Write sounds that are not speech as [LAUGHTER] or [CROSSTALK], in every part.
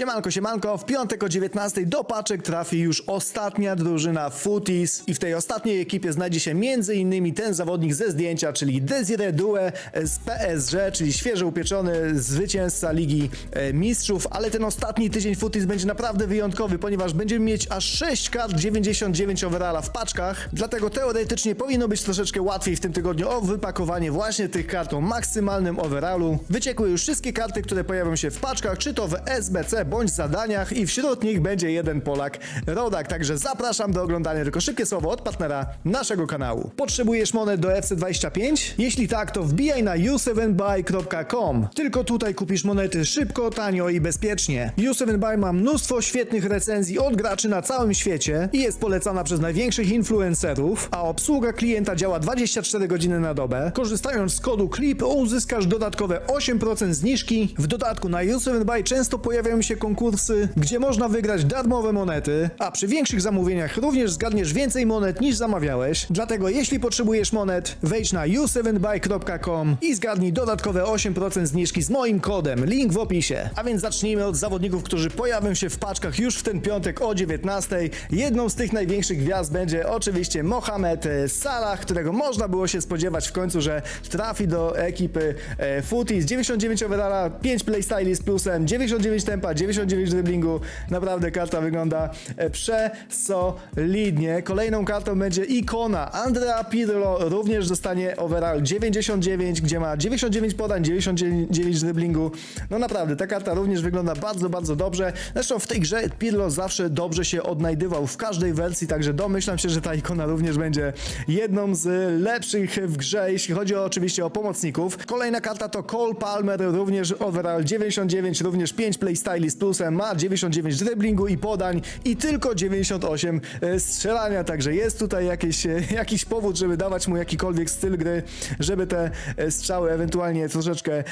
Siemanko, siemanko, w piątek o 19 do paczek trafi już ostatnia drużyna Footies i w tej ostatniej ekipie znajdzie się m.in. ten zawodnik ze zdjęcia, czyli Desire Due z PSG, czyli świeżo upieczony zwycięzca Ligi e, Mistrzów, ale ten ostatni tydzień Footies będzie naprawdę wyjątkowy, ponieważ będziemy mieć aż 6 kart 99 overalla w paczkach, dlatego teoretycznie powinno być troszeczkę łatwiej w tym tygodniu o wypakowanie właśnie tych kart o maksymalnym overallu. Wyciekły już wszystkie karty, które pojawią się w paczkach, czy to w SBC bądź zadaniach i wśród nich będzie jeden Polak Rodak, także zapraszam do oglądania, tylko szybkie słowo od partnera naszego kanału. Potrzebujesz monet do FC25? Jeśli tak, to wbijaj na u7buy.com. Tylko tutaj kupisz monety szybko, tanio i bezpiecznie. U7buy ma mnóstwo świetnych recenzji od graczy na całym świecie i jest polecana przez największych influencerów, a obsługa klienta działa 24 godziny na dobę. Korzystając z kodu CLIP uzyskasz dodatkowe 8% zniżki. W dodatku na U7buy często pojawiają się konkursy, gdzie można wygrać darmowe monety, a przy większych zamówieniach również zgadniesz więcej monet niż zamawiałeś. Dlatego jeśli potrzebujesz monet, wejdź na u7buy.com i zgadnij dodatkowe 8% zniżki z moim kodem. Link w opisie. A więc zacznijmy od zawodników, którzy pojawią się w paczkach już w ten piątek o 19. Jedną z tych największych gwiazd będzie oczywiście Mohamed Salah, którego można było się spodziewać w końcu, że trafi do ekipy e, Footies. 99 overalla, 5 playstyli z plusem, 99 tempa, 99 driblingu. Naprawdę karta wygląda e, przesolidnie. Kolejną kartą będzie ikona. Andrea Pirlo również dostanie overall 99, gdzie ma 99 podań, 99 driblingu. No naprawdę, ta karta również wygląda bardzo, bardzo dobrze. Zresztą w tej grze Pirlo zawsze dobrze się odnajdywał w każdej wersji, także domyślam się, że ta ikona również będzie jedną z lepszych w grze, jeśli chodzi oczywiście o pomocników. Kolejna karta to Cole Palmer, również overall 99, również 5 playstyli z plusem, ma 99 driblingu i podań i tylko 98 e, strzelania, także jest tutaj jakieś, e, jakiś powód, żeby dawać mu jakikolwiek styl gry, żeby te e, strzały ewentualnie troszeczkę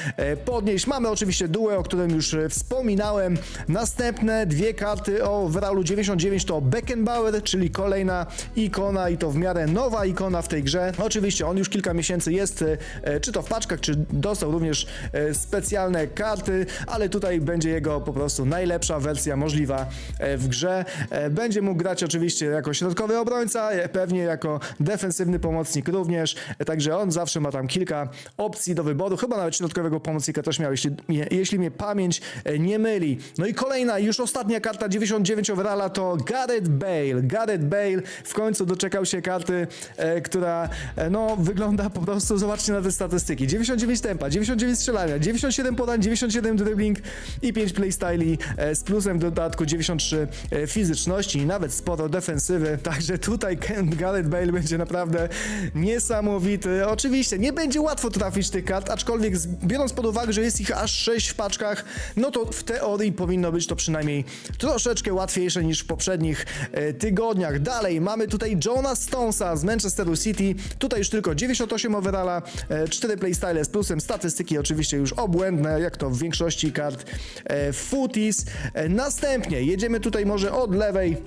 podnieść. Mamy oczywiście duę, o którym już wspominałem. Następne dwie karty o overallu 99 to Beckenbauer, czyli kolejna ikona i to w miarę nowa ikona w tej grze. Oczywiście on już kilka miesięcy jest, czy to w paczkach, czy dostał również specjalne karty, ale tutaj będzie jego po prostu najlepsza wersja możliwa e, w grze. E, Będzie mógł grać oczywiście jako środkowy obrońca, e, pewnie jako defensywny pomocnik również, także on zawsze ma tam kilka opcji do wyboru, chyba nawet środkowego pomocnika też miał, jeśli, jeśli mnie pamięć nie myli. No i kolejna, już ostatnia karta 99 overalla to Gareth Bale. Gareth Bale w końcu doczekał się karty, która no wygląda po prostu, zobaczcie na te statystyki. 99 tempa, 99 strzelania, 97 podań, 97 dribbling i 5 playstyli e, z plusem w dodatku 93 e, fizyczności i nawet sporo defensywy, [LAUGHS] także tutaj Gareth Bale będzie naprawdę niesamowity. Oczywiście nie będzie łatwo trafić tych kart, aczkolwiek biorąc pod uwagę, że jest ich aż 6 w paczkach, no to w teorii powinno być to przynajmniej troszeczkę łatwiejsze niż w poprzednich e, tygodniach. Dalej mamy tutaj Johna Stonesa z Manchesteru City, tutaj już tylko 98 overalla, e, 4 playstyle z plusem, statystyki oczywiście już obłędne, jak to w większości kart e, E, Następnie jedziemy tutaj może od lewej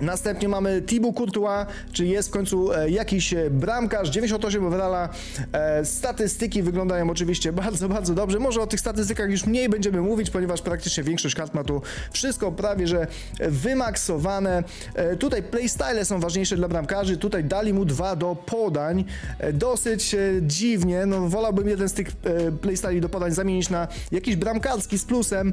Następnie mamy Thibaut Courtois, czyli jest w końcu e, jakiś e, bramkarz, 98 overalla. E, statystyki wyglądają oczywiście [LAUGHS] bardzo, bardzo dobrze. Może o tych statystykach już mniej będziemy mówić, ponieważ praktycznie większość kart ma tu wszystko prawie, że wymaksowane. Tutaj playstyle są ważniejsze dla bramkarzy, tutaj dali mu dwa do podań. Dosyć dziwnie, no wolałbym jeden z tych playstyli do podań zamienić na jakiś bramkarski z plusem,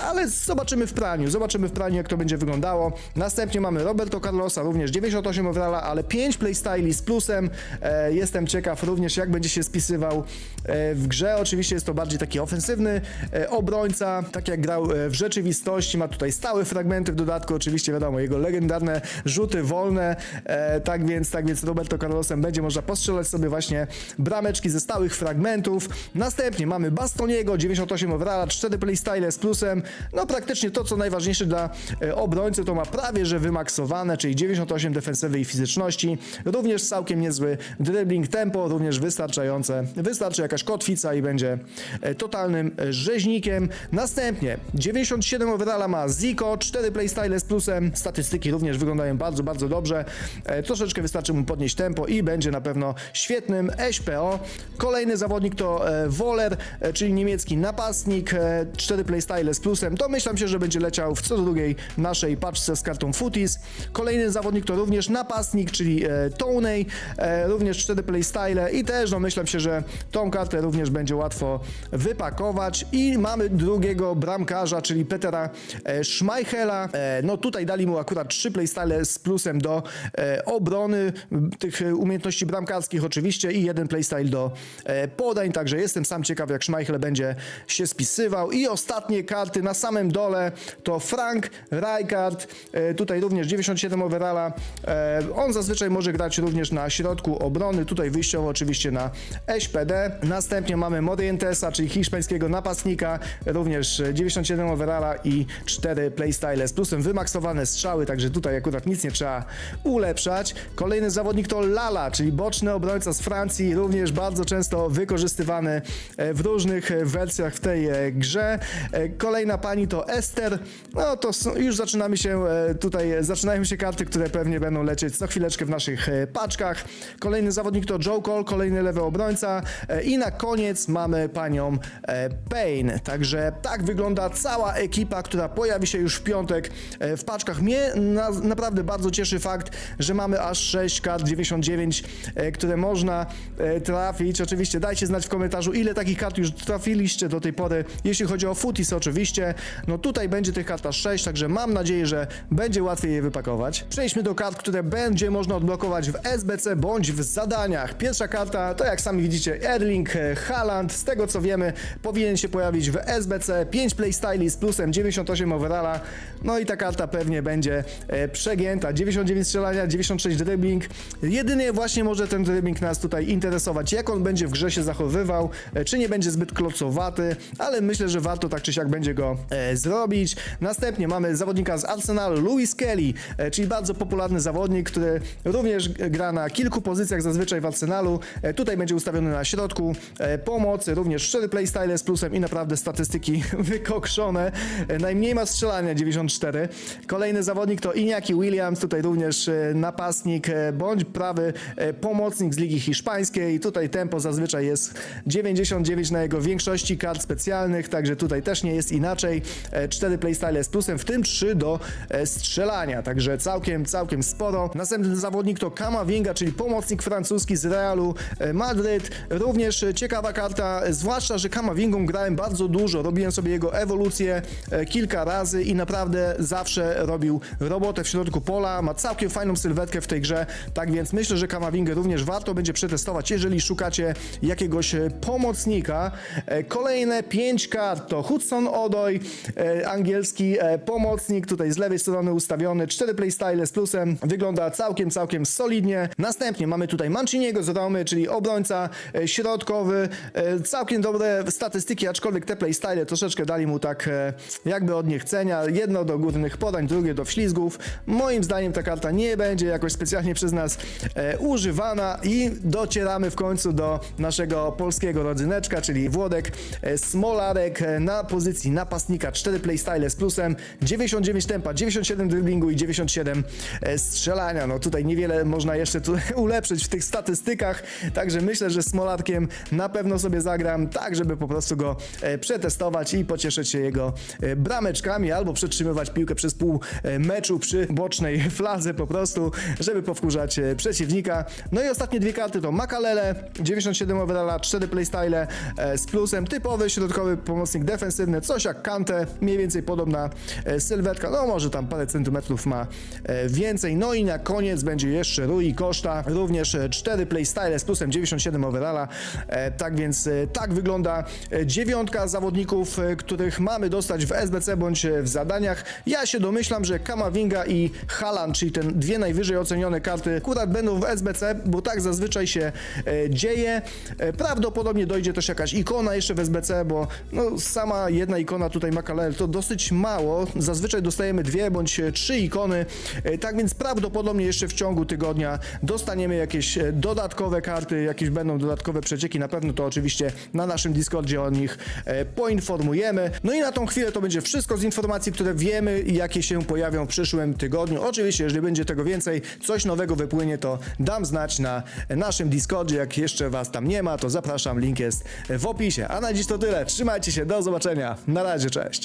ale zobaczymy w praniu, zobaczymy w praniu jak to będzie wyglądało. Następnie mamy Roberto Carlosa, również 98 overalla, ale 5 playstyli z plusem. E, jestem ciekaw również jak będzie się spisywał e, w grze. Oczywiście jest to bardziej taki ofensywny e, obrońca, tak jak grał e, w rzeczywistości. Ma tutaj stałe fragmenty w dodatku, oczywiście wiadomo, jego legendarne rzuty wolne. E, tak więc, tak więc Roberto Carlosem będzie można postrzelać sobie właśnie brameczki ze stałych fragmentów. Następnie mamy Bastoniego, 98 overalla, 4 playstyle z plusem. No praktycznie to, co najważniejsze dla e, obrońcy, to ma prawie że wymaksowane wymaksowane, czyli 98 defensywy i fizyczności. Również całkiem niezły dribbling, tempo również wystarczające. Wystarczy jakaś kotwica i będzie e, totalnym e, rzeźnikiem. Następnie 97 overalla ma Zico, 4 playstyle z plusem. Statystyki również wyglądają bardzo, bardzo dobrze. E, Troszeczkę wystarczy mu podnieść tempo i będzie na pewno świetnym SPO. Kolejny zawodnik to Woller, czyli niemiecki napastnik, e, 4 playstyle z plusem. Domyślam się, że będzie leciał w co drugiej naszej paczce z kartą Footies. Kolejny zawodnik to również napastnik, czyli e, Toney, e, również 4 playstyle i też domyślam się, że tą kartę również będzie łatwo wypakować. I mamy drugiego bramkarza, czyli Petera e, Schmeichela. No tutaj dali mu akurat 3 playstyle z plusem do obrony, tych umiejętności bramkarskich oczywiście i jeden playstyle do podań, także jestem sam ciekaw jak Schmeichel będzie się spisywał. I ostatnie karty na samym dole to Frank Rijkaard, tutaj również 97 overalla. E, on zazwyczaj może grać również na środku obrony, tutaj wyjściowo oczywiście na SPD. Następnie mamy Morientesa, czyli hiszpańskiego napastnika, również e, 97 overalla i 4 playstyle z plusem wymaksowane strzały, także tutaj akurat nic nie trzeba ulepszać. Kolejny zawodnik to Lala, czyli boczny obrońca z Francji, również bardzo często wykorzystywany e, w różnych e, wersjach w tej grze. Kolejna pani to Ester. No to już zaczynamy się tutaj, zaczynają się karty, które pewnie będą lecieć co chwileczkę w naszych e, paczkach. Kolejny zawodnik to Joe Cole, kolejny lewy obrońca e, i na koniec mamy panią e, Payne. Także tak wygląda cała ekipa, która pojawi się już w piątek w paczkach. Mnie na, naprawdę bardzo cieszy fakt, że mamy aż 6 kart 99, e, które można trafić. Oczywiście dajcie znać w komentarzu, ile takich kart już trafiliście do tej pory, jeśli chodzi o Footies oczywiście. No tutaj będzie tych kart aż 6, także mam nadzieję, że będzie łatwiej je wypakować. Przejdźmy do kart, które będzie można odblokować w SBC bądź w zadaniach. Pierwsza karta to jak sami widzicie Erling Haaland. Z tego co wiemy powinien się pojawić w SBC 5 playstyli z plusem 98 overalla. No i ta karta pewnie będzie e, przegięta. 99 strzelania, 96 dribbling. Jedynie właśnie może ten dribbling nas tutaj interesować, jak on będzie w grze się zachowywał, e, czy nie będzie zbyt klocowaty, ale myślę, że warto tak czy siak będzie go e, zrobić. Następnie mamy zawodnika z Arsenalu, Louis Kelly, e, czyli bardzo popularny zawodnik, który również gra na kilku pozycjach zazwyczaj w Arsenalu. E, tutaj będzie ustawiony na środku e, pomocy, również 4 playstyle z plusem i naprawdę statystyki [LAUGHS] wykokszone. E, najmniej ma strzelania 94. Kolejny zawodnik to Iñaki Williams, tutaj również napastnik bądź prawy pomocnik z Ligi Hiszpańskiej. Tutaj tempo zazwyczaj jest 99 na jego większości kart specjalnych, także tutaj też nie jest inaczej. E, 4 playstyle z plusem, w tym 3 do e, także całkiem, całkiem sporo. Następny zawodnik to Kamavinga, czyli pomocnik francuski z Realu e, Madryt. Również e, ciekawa karta, zwłaszcza, że Kamavingą grałem bardzo dużo, robiłem sobie jego ewolucję e, kilka razy i naprawdę zawsze robił robotę w środku pola, ma całkiem fajną sylwetkę w tej grze, tak więc myślę, że Kamavingę również warto będzie przetestować, jeżeli szukacie jakiegoś pomocnika. Kolejne 5 kart to Hudson Odoi, angielski pomocnik, tutaj z lewej strony ustawiony, 4 playstyle z plusem, wygląda całkiem, całkiem solidnie. Następnie mamy tutaj Manciniego z Romy, czyli obrońca e, środkowy, e, całkiem dobre statystyki, aczkolwiek te playstyle troszeczkę dali mu tak e, jakby od niechcenia, jedno do górnych podań, drugie do wślizgów. Moim zdaniem ta karta nie będzie jakoś specjalnie przez nas używana i docieramy w końcu do naszego polskiego rodzyneczka, czyli Włodek Smolarek na pozycji napastnika, 4 playstyle z plusem, 99 tempa, 97 i 97 e, strzelania. No tutaj niewiele można jeszcze tu [LAUGHS] ulepszyć w tych statystykach, także myślę, że Smolarkiem na pewno sobie zagram, tak żeby po prostu go e, przetestować i pocieszyć się jego e, brameczkami albo przetrzymywać piłkę przez pół meczu przy bocznej [LAUGHS] fladze po prostu, żeby powkurzać przeciwnika. No i ostatnie dwie karty to Makalele, 97 overalla, 4 playstyle z plusem, typowy środkowy pomocnik defensywny, coś jak Kante, mniej więcej podobna sylwetka, no może tam parę centymetrów ma e, więcej. No i na koniec będzie jeszcze Rui Koszta, również e, 4 playstyle z plusem 97 overalla, e, tak więc e, tak wygląda e, dziewiątka zawodników, e, których mamy dostać w SBC bądź e, w zadaniach. Ja się domyślam, że Kamavinga i Haaland, czyli te dwie najwyżej ocenione karty, akurat będą w SBC, bo tak zazwyczaj się e, dzieje. E, prawdopodobnie dojdzie też jakaś ikona jeszcze w SBC, bo no, sama jedna ikona tutaj Makalel to dosyć mało. Zazwyczaj dostajemy dwie bądź e, trzy ikony. E, Tak więc prawdopodobnie jeszcze w ciągu tygodnia dostaniemy jakieś e, dodatkowe karty, jakieś będą dodatkowe przecieki. Na pewno to oczywiście na naszym Discordzie o nich e, poinformujemy. No i na tą chwilę to będzie wszystko z informacji, które wiemy jakie się pojawią w przyszłym tygodniu. Oczywiście, jeżeli będzie tego więcej, coś nowego wypłynie, to dam znać na naszym Discordzie. Jak jeszcze was tam nie ma, to zapraszam, link jest w opisie. A na dziś to tyle. Trzymajcie się, do zobaczenia. Na razie, cześć.